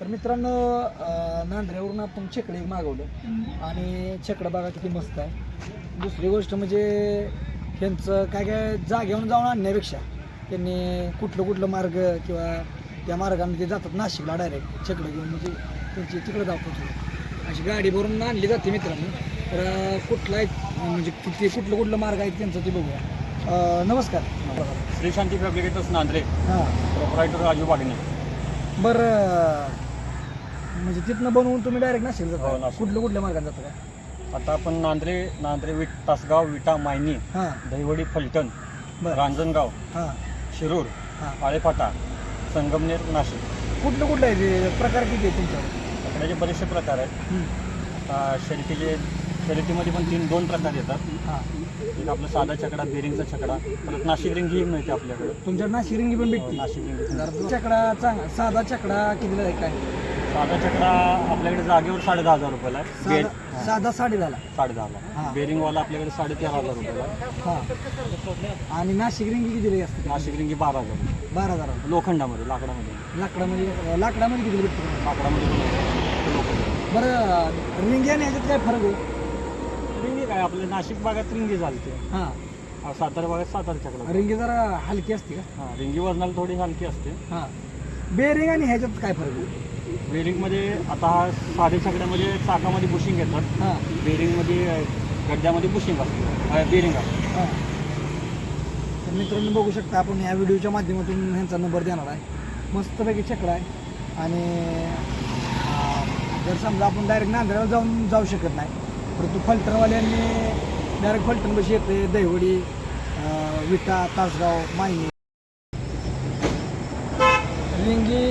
तर मित्रांनो नांदऱ्यावरून आपण छकडे मागवलं. आणि छकडं बघा किती मस्त आहे. दुसरी गोष्ट म्हणजे त्यांचं काय काय जागेवरून जाऊन आणण्यापेक्षा त्यांनी कुठलं कुठलं मार्ग किंवा त्या मार्गाने ते जातात नाशिकला डायरेक्ट छकडं घेऊन म्हणजे त्यांची तिकडं जातात अशी गाडी भरून आणली जाते मित्रांनो. तर कुठला एक म्हणजे किती कुठलं कुठलं मार्ग आहे त्यांचं ते बघूया. नमस्कार. श्री शांती फॅब्रिकेटर्स नांद्रे. हां. प्रोपरायटर राजू बागणे. बरं म्हणजे तिथनं बनवून तुम्ही डायरेक्ट नाशिक हो, जाता नाशिक. कुठलं कुठल्या मार्गाने जाता का? आता आपण नांद्रे नांद्रे विट तासगाव विटा मायनी हां. दहिवडी फलटण बरं. रांजणगाव हां. शिरूर हां. आळेफाटा संगमनेर नाशिक. कुठलं कुठलं आहे ते? प्रकार किती आहे तुमच्याकडे? कपड्याचे बरेचसे प्रकार आहेत. हं. आता शर्यतीचे शर्यतीमध्ये पण तीन दोन प्रकार येतात. हां. एक आपलं साधा छकडा बेरिंगचा छकडा परत नाशिक रिंग ही मिळते आपल्याकडे. तुमच्याकडे नाशिक रिंगी पण हो, भेटते नाशिक रिंग. जरा चकडा चांग साधा चकडा कितीला आहे काय? साधा छकडा आपल्याकडे जागेवर साडे दहा हजार रुपयाला आहे. साधा बेर- साधा साडे झाला साडे हां. दहाला बेरिंगवाला आपल्याकडे साडे तेरा हजार रुपयाला आहे. हां. आणि नाशिक रिंगी कितीला असते? नाशिक रिंग ही बारा हजार. रुपये. बारा हजार. लोखंडामध्ये लाकडामध्ये. लाकडामध्ये लाकडामध्ये किती भेटते लाकडामध्ये पण आहे. लोखंड. बरं रिंगी आणि ह्याच्यात काय फरक आहे? काय आपल्या नाशिक भागात रिंगी चालते हां. सातारा भागात सातारा चकडा रिंगी जरा हलकी असते का? हा रिंगी वजनाला थोडी हलकी असते. हां. बेरिंग आणि ह्याच्यात काय फरक आहे? बेरिंगमध्ये आता हा साधे छकड्यामध्ये चाकामध्ये बुशिंग येतात हां. बेरिंगमध्ये अ, गड्ड्यामध्ये बुशिंग असते. बेरिंग असते. हां. तर मित्रांनो बघू शकता आपण या व्हिडिओच्या माध्यमातून ह्यांचा नंबर देणार आहे. मस्तपैकी चक्र आहे. आणि अं, जर समजा आपण डायरेक्ट नांदेडला जाऊन जाऊ शकत नाही परंतु फलटणवाल्यांनी डायरेक्ट फलटण बशी येते दहिवडी विटा तासगाव मायनी. रिंगी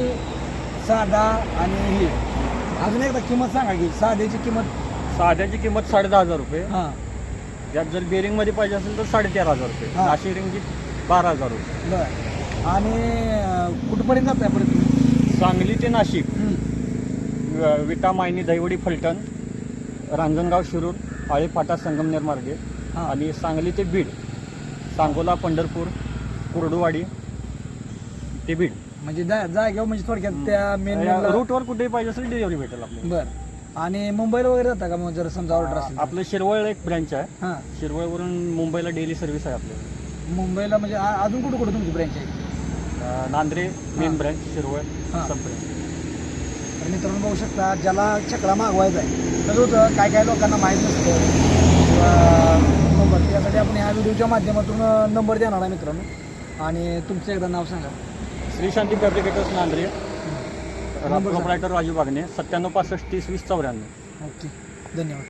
साधा आणि ही. अजून एकदा किंमत सांगा की साध्याची किंमत. साध्याची किंमत साडे दहा हजार रुपये. हां. यात जर बेरिंगमध्ये पाहिजे असेल तर साडे तेरा हजार रुपये. हा. नाशिक रिंगची बारा हजार रुपये. बरं. आणि अं, कुठपर्यंत जात आहे परत? सांगली ते नाशिक. विटा मायनी दहिवडी फलटण. रांजणगाव शिरूर आळेफाटा संगमनेर मार्गे हां. आणि सांगली ते बीड सांगोला पंढरपूर कुर्डुवाडी ते बीड. म्हणजे जा- जागेवर म्हणजे थोडक्यात त्या मेन रूटवर कुठेही पाहिजे असेल डिलिव्हरी भेटेल आपल्याला. बर. आणि मुंबईला वगैरे जाता का मग जर समजा ऑर्डर असेल? आपलं शिरवळ एक ब्रँच आहे. हां. शिरवळवरून मुंबईला डेली सर्व्हिस आहे आपल्याला मुंबईला म्हणजे आ- अजून कुठं कुठं तुमची ब्रँच आहे? अ, नांद्रे मेन. ब्रँच शिरवळ हां. सब ब्रँच तर मित्रांनो बघू शकता ज्याला चकडा मागवायचा आहे तर होतं काय काय लोकांना माहीत नसतं. किंवा नंबर त्यासाठी आपण ह्या व्हिडिओच्या माध्यमातून नंबर देणार आहे मित्रांनो. आणि तुमचं एकदा नाव सांगा. श्री शांती फॅब्रिकेटर्स नांद्रे. नंबर राजू बागणे सत्त्याण्णव पासष्ट तीस वीस चौऱ्याण्णव. ओके धन्यवाद.